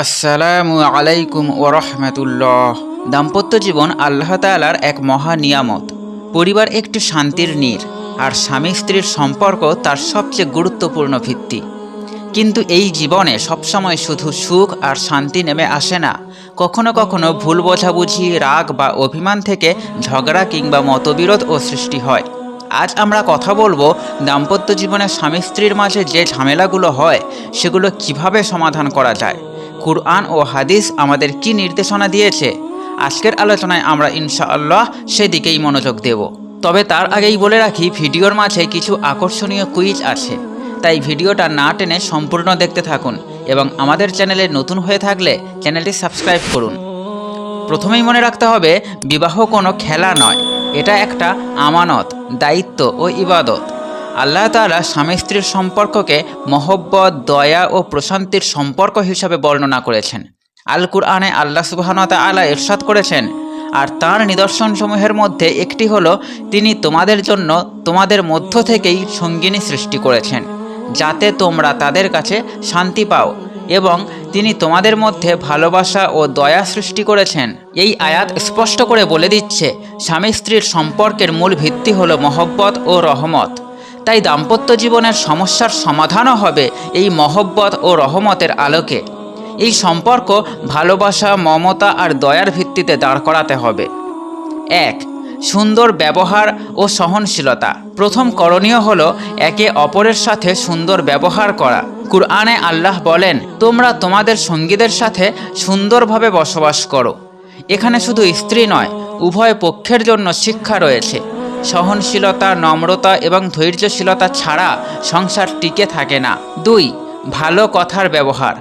আসসালামু আলাইকুম ওরহমতুল্লাহ দাম্পত্য জীবন আল্লাহ তালার এক মহা নিয়ামত। পরিবার একটি শান্তির নীর, আর স্বামী স্ত্রীর সম্পর্ক তার সবচেয়ে গুরুত্বপূর্ণ ভিত্তি। কিন্তু এই জীবনে সবসময় শুধু সুখ আর শান্তি নেমে আসে না। কখনো কখনো ভুল বোঝাবুঝি, রাগ বা অভিমান থেকে ঝগড়া কিংবা মতবিরোধ ও সৃষ্টি হয়। আজ আমরা কথা বলব দাম্পত্য জীবনে স্বামী স্ত্রীর মাঝে যে ঝামেলাগুলো হয়, সেগুলো কীভাবে সমাধান করা যায়। কুরআন ও হাদিস আমাদের কি নির্দেশনা দিয়েছে? আজকের আলোচনায় আমরা ইনশাআল্লাহ সেদিকেই মনোযোগ দেব। তবে তার আগেই বলে রাখি, ভিডিওর মাঝে কিছু আকর্ষণীয় কুইজ আছে। তাই ভিডিওটা না টেনে সম্পূর্ণ দেখতে থাকুন এবং আমাদের চ্যানেলে নতুন হয়ে থাকলে চ্যানেলটি সাবস্ক্রাইব করুন। প্রথমেই মনে রাখতে হবে, বিবাহ কোনো খেলা নয়। এটা একটা আমানত, দায়িত্ব ও ইবাদত। আল্লাহ তাআলা স্বামী স্ত্রীর সম্পর্ককে মহব্বত, দয়া ও প্রশান্তির সম্পর্ক হিসাবে বর্ণনা করেছেন। আল কুরআনে আল্লাহ সুবাহনতা আলা ইরশাদ করেছেন, আর তার নিদর্শনসমূহের মধ্যে একটি হলো, তিনি তোমাদের জন্য তোমাদের মধ্য থেকেই সঙ্গিনী সৃষ্টি করেছেন, যাতে তোমরা তাদের কাছে শান্তি পাও এবং তিনি তোমাদের মধ্যে ভালোবাসা ও দয়া সৃষ্টি করেছেন। এই আয়াত স্পষ্ট করে বলে দিচ্ছে, স্বামী স্ত্রীর সম্পর্কের মূল ভিত্তি হলো মহব্বত ও রহমত। তাই দাম্পত্য জীবনের সমস্যার সমাধানও হবে এই মহব্বত ও রহমতের আলোকে। এই সম্পর্ক ভালোবাসা, মমতা আর দয়ার ভিত্তিতে দাঁড় করাতে হবে। এক, সুন্দর ব্যবহার ও সহনশীলতা। প্রথম করণীয় হলো একে অপরের সাথে সুন্দর ব্যবহার করা। কুরআনে আল্লাহ বলেন, তোমরা তোমাদের সঙ্গীদের সাথে সুন্দরভাবে বসবাস করো। এখানে শুধু স্ত্রী নয়, উভয় পক্ষের জন্য শিক্ষা রয়েছে। সহনশীলতা, নম্রতা এবং ধৈর্যশীলতা ছাড়া সংসার টিকে থাকে না। দুই, ভালো কথার ব্যবহার।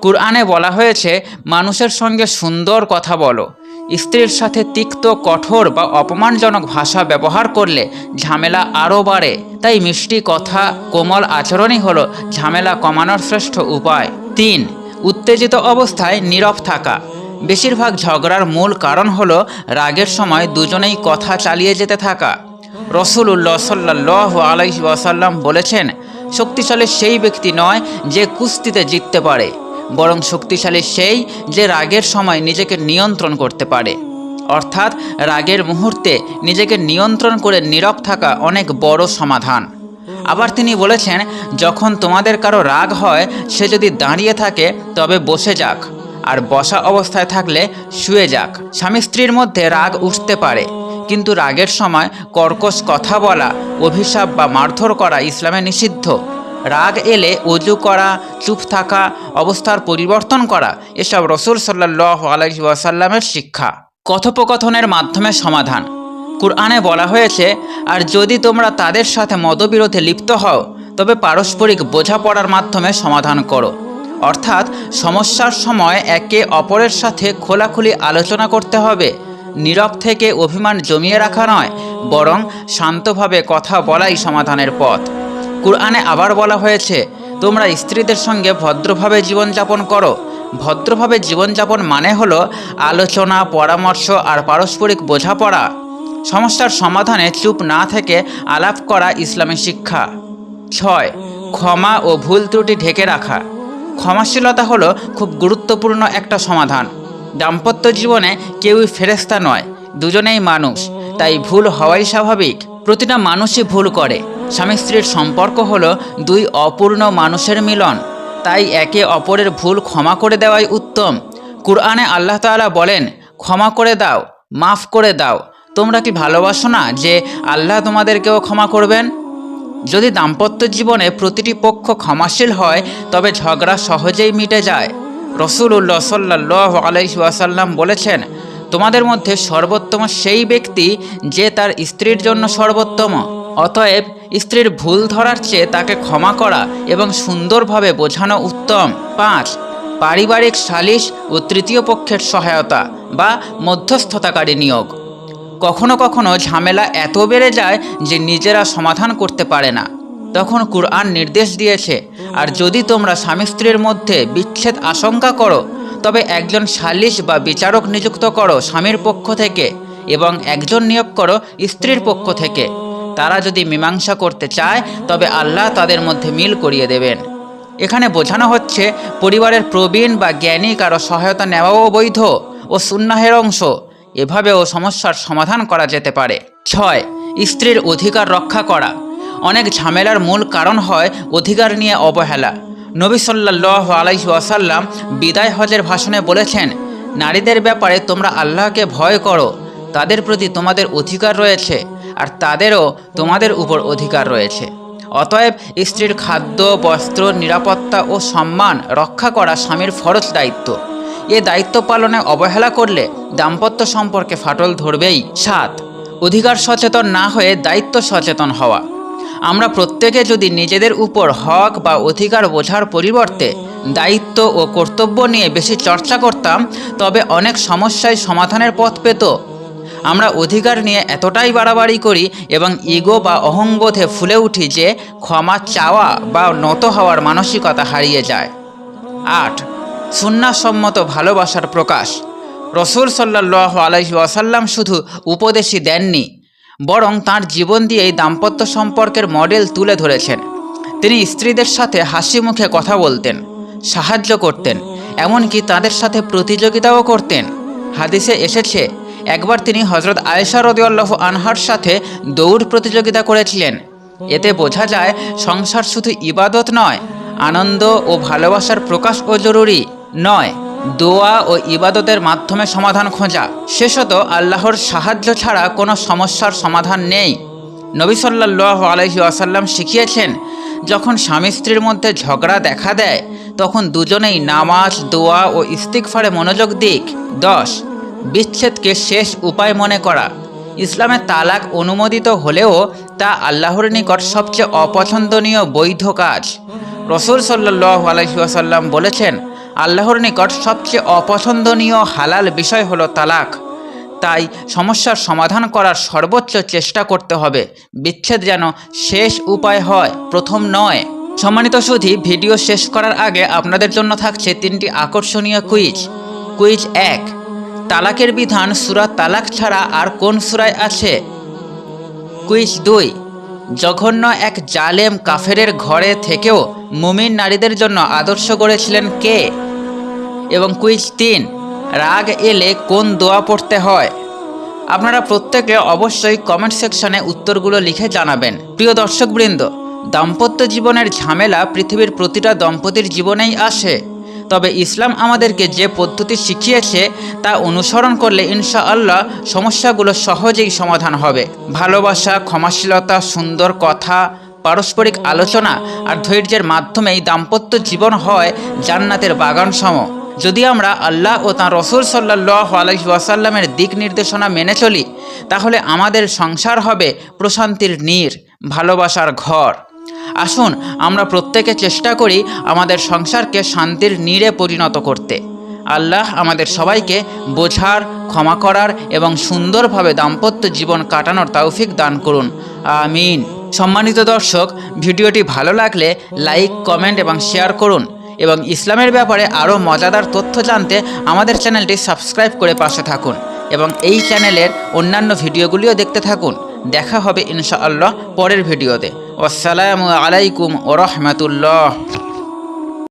কুরআনে বলা হয়েছে, মানুষের সঙ্গে সুন্দর কথা বলো। স্ত্রীর সাথে তিক্ত, কঠোর বা অপমানজনক ভাষা ব্যবহার করলে ঝামেলা আরও বাড়ে। তাই মিষ্টি কথা, কোমল আচরণই হলো ঝামেলা কমানোর শ্রেষ্ঠ উপায়। তিন, উত্তেজিত অবস্থায় নীরব থাকা। বেশিরভাগ ঝগড়ার মূল কারণ হল রাগের সময় দুজনেই কথা চালিয়ে যেতে থাকা। রসুল্লাহ সাল্লাহ আলাইহি ওয়াসাল্লাম বলেছেন, শক্তিশালী সেই ব্যক্তি নয় যে কুস্তিতে জিততে পারে, বরং শক্তিশালী সেই যে রাগের সময় নিজেকে নিয়ন্ত্রণ করতে পারে। অর্থাৎ রাগের মুহূর্তে নিজেকে নিয়ন্ত্রণ করে নীরব থাকা অনেক বড় সমাধান। আবার তিনি বলেছেন, যখন তোমাদের কারও রাগ হয়, সে যদি দাঁড়িয়ে থাকে, তবে বসে যাক। আর বসা অবস্থায় থাকলে শুয়ে যাক। স্বামী স্ত্রীর মধ্যে রাগ উঠতে পারে, কিন্তু রাগের সময় কর্কশ কথা বলা, অভিশাপ বা মারধর করা ইসলামে নিষিদ্ধ। রাগ এলে অজু করা, চুপ থাকা, অবস্থার পরিবর্তন করা, এসব রসুল সাল্লাহ আলহি ওয়াসাল্লামের শিক্ষা। কথোপকথনের মাধ্যমে সমাধান। কুরআনে বলা হয়েছে, আর যদি তোমরা তাদের সাথে মতবিরোধে লিপ্ত হও, তবে পারস্পরিক বোঝাপড়ার মাধ্যমে সমাধান করো। অর্থাৎ সমস্যার সময় একে অপরের সাথে খোলাখুলি আলোচনা করতে হবে। নীরব থেকে অভিমান জমিয়ে রাখা নয়, বরং শান্তভাবে কথা বলাই সমাধানের পথ। কুরআনে আবার বলা হয়েছে, তোমরা স্ত্রীদের সঙ্গে ভদ্রভাবে জীবনযাপন করো। ভদ্রভাবে জীবনযাপন মানে হলো আলোচনা, পরামর্শ আর পারস্পরিক বোঝাপড়া। সমস্যার সমাধানে চুপ না থেকে আলাপ করা ইসলামী শিক্ষা। ছয়, ক্ষমা ও ভুল ত্রুটি ঢেকে রাখা। ক্ষমাশীলতা হলো খুব গুরুত্বপূর্ণ একটা সমাধান। দাম্পত্য জীবনে কেউই ফেরেস্তা নয়, দুজনেই মানুষ। তাই ভুল হওয়াই স্বাভাবিক। প্রতিটা মানুষই ভুল করে। স্বামী স্ত্রীর সম্পর্ক হলো দুই অপূর্ণ মানুষের মিলন। তাই একে অপরের ভুল ক্ষমা করে দেওয়াই উত্তম। কুরআনে আল্লাহ তাআলা বলেন, ক্ষমা করে দাও, মাফ করে দাও। তোমরা কি ভালোবাসো না যে আল্লাহ তোমাদেরকেও ক্ষমা করবেন? যদি দাম্পত্য জীবনে প্রতিটি পক্ষ ক্ষমাশীল হয়, তবে ঝগড়া সহজেই মিটে যায়। রসুল্লাহ সাল্লাহ আলাইহি ওয়াসাল্লাম বলেছেন, তোমাদের মধ্যে সর্বোত্তম সেই ব্যক্তি যে তার স্ত্রীর জন্য সর্বোত্তম, অতএব স্ত্রীর ভুল ধরার চেয়ে তাকে ক্ষমা করা এবং সুন্দরভাবে বোঝানো উত্তম। পাঁচ, পারিবারিক সালিশ ও তৃতীয় পক্ষের সহায়তা বা মধ্যস্থতাকারী নিয়োগ। কখনো কখনো ঝামেলা এত বেড়ে যায় যে নিজেরা সমাধান করতে পারে না। তখন কুরআন নির্দেশ দিয়েছে, আর যদি তোমরা স্বামী স্ত্রীর মধ্যে বিচ্ছেদ আশঙ্কা করো, তবে একজন সালিশ বা বিচারক নিযুক্ত করো স্বামীর পক্ষ থেকে এবং একজন নিয়োগ করো স্ত্রীর পক্ষ থেকে। তারা যদি মীমাংসা করতে চায়, তবে আল্লাহ তাদের মধ্যে মিল করিয়ে দেবেন। এখানে বোঝানো হচ্ছে, পরিবারের প্রবীণ বা জ্ঞানী কারও সহায়তা নেওয়াও বৈধ ও সুন্নাহের অংশ। এভাবেও সমস্যার সমাধান করা যেতে পারে। ছয়, স্ত্রীর অধিকার রক্ষা করা। অনেক ঝামেলার মূল কারণ হয় অধিকার নিয়ে অবহেলা। নবী সাল্লাহ আলাইহি ওয়াসাল্লাম বিদায় হজের ভাষণে বলেছেন, নারীদের ব্যাপারে তোমরা আল্লাহকে ভয় করো। তাদের প্রতি তোমাদের অধিকার রয়েছে আর তাদেরও তোমাদের উপর অধিকার রয়েছে। অতএব স্ত্রীর খাদ্য, বস্ত্র, নিরাপত্তা ও সম্মান রক্ষা করা স্বামীর ফরজ দায়িত্ব। এ দায়িত্ব পালনে অবহেলা করলে দাম্পত্য সম্পর্কে ফাটল ধরবেই। সাত, অধিকার সচেতন না হয়ে দায়িত্ব সচেতন হওয়া। আমরা প্রত্যেকে যদি নিজেদের উপর হক বা অধিকার বোঝার পরিবর্তে দায়িত্ব ও কর্তব্য নিয়ে বেশি চর্চা করতাম, তবে অনেক সমস্যায় সমাধানের পথ পেত। আমরা অধিকার নিয়ে এতটাই বাড়াবাড়ি করি এবং ইগো বা অহংবোধে ফুলে উঠি যে ক্ষমা চাওয়া বা নত হওয়ার মানসিকতা হারিয়ে যায়। আট সুন্নাসম্মত ভালোবাসার প্রকাশ। রসুল সাল্লাহ আলহি ওয়াসাল্লাম শুধু উপদেশই দেননি, বরং তার জীবন দিয়েই দাম্পত্য সম্পর্কের মডেল তুলে ধরেছেন। তিনি স্ত্রীদের সাথে হাসি মুখে কথা বলতেন, সাহায্য করতেন, এমনকি তাদের সাথে প্রতিযোগিতাও করতেন। হাদিসে এসেছে, একবার তিনি হজরত আয়েশা রদিউল্লাহ আনহার সাথে দৌড় প্রতিযোগিতা করেছিলেন। এতে বোঝা যায়, সংসার শুধু ইবাদত নয়, আনন্দ ও ভালোবাসার প্রকাশও জরুরি। নয়, দোয়া ও ইবাদতের মাধ্যমে সমাধান খোঁজা। শেষত আল্লাহর সাহায্য ছাড়া কোনো সমস্যার সমাধান নেই। নবী সাল্লাহ আলহি আসাল্লাম শিখিয়েছেন, যখন স্বামী স্ত্রীর মধ্যে ঝগড়া দেখা দেয়, তখন দুজনেই নামাজ, দোয়া ও ইস্তিকফারে মনোযোগ দিক। দশ, বিচ্ছেদকে শেষ উপায় মনে করা। ইসলামে তালাক অনুমোদিত হলেও তা আল্লাহর নিকট সবচেয়ে অপছন্দনীয় বৈধ কাজ। রসুল সাল্লাহ আলহিহাসাল্লাম বলেছেন আল্লাহর নিকট সবচেয়ে অপছন্দনীয় হালাল বিষয় হলো তালাক। তাই সমস্যার সমাধান করার সর্বোচ্চ চেষ্টা করতে হবে। বিচ্ছেদ যেন শেষ উপায় হয়, প্রথম নয়। সম্মানিত সুধী, ভিডিও শেষ করার আগে আপনাদের জন্য থাকছে তিনটি আকর্ষণীয় কুইজ। কুইজ এক, তালাকের বিধান সুরা তালাক ছাড়া আর কোন সুরায় আছে? কুইজ দুই, জঘন্য এক জালেম কাফেরের ঘরে থেকেও মুমিন নারীদের জন্য আদর্শ গড়েছিলেন কে? এবং কুইজ তিন। রাগ এলে কোন দোয়া পড়তে হয়? আপনারা প্রত্যেকে অবশ্যই কমেন্ট সেকশনে উত্তরগুলো লিখে জানাবেন। প্রিয় দর্শকবৃন্দ, দাম্পত্য জীবনের ঝামেলা পৃথিবীর প্রতিটা দম্পতির জীবনেই আসে। তবে ইসলাম আমাদেরকে যে পদ্ধতি শিখিয়েছে তা অনুসরণ করলে ইনশা আল্লাহ সমস্যাগুলো সহজেই সমাধান হবে। ভালোবাসা, ক্ষমাশীলতা, সুন্দর কথা, পারস্পরিক আলোচনা আর ধৈর্যের মাধ্যমেই দাম্পত্য জীবন হয় জান্নাতের বাগান সম যদি আমরা আল্লাহ ও তাঁর রসুল সাল্লাহ আলহি ওয়াসাল্লামের দিক নির্দেশনা মেনে চলি, তাহলে আমাদের সংসার হবে প্রশান্তির নীর, ভালোবাসার ঘর। আসুন, আমরা প্রত্যেকে চেষ্টা করি আমাদের সংসারকে শান্তির নীড়ে পরিণত করতে। আল্লাহ আমাদের সবাইকে বোঝার, ক্ষমা করার এবং সুন্দরভাবে দাম্পত্য জীবন কাটানোর তৌফিক দান করুন। আমিন। সম্মানিত দর্শক, ভিডিওটি ভালো লাগলে লাইক, কমেন্ট এবং শেয়ার করুন। এবং ইসলামের ব্যাপারে আরও মজাদার তথ্য জানতে আমাদের চ্যানেলটি সাবস্ক্রাইব করে পাশে থাকুন এবং এই চ্যানেলের অন্যান্য ভিডিওগুলিও দেখতে থাকুন। দেখা হবে ইনশাআল্লাহ পরের ভিডিওতে। আসসালামু আলাইকুম ও রহমতুল্লাহ।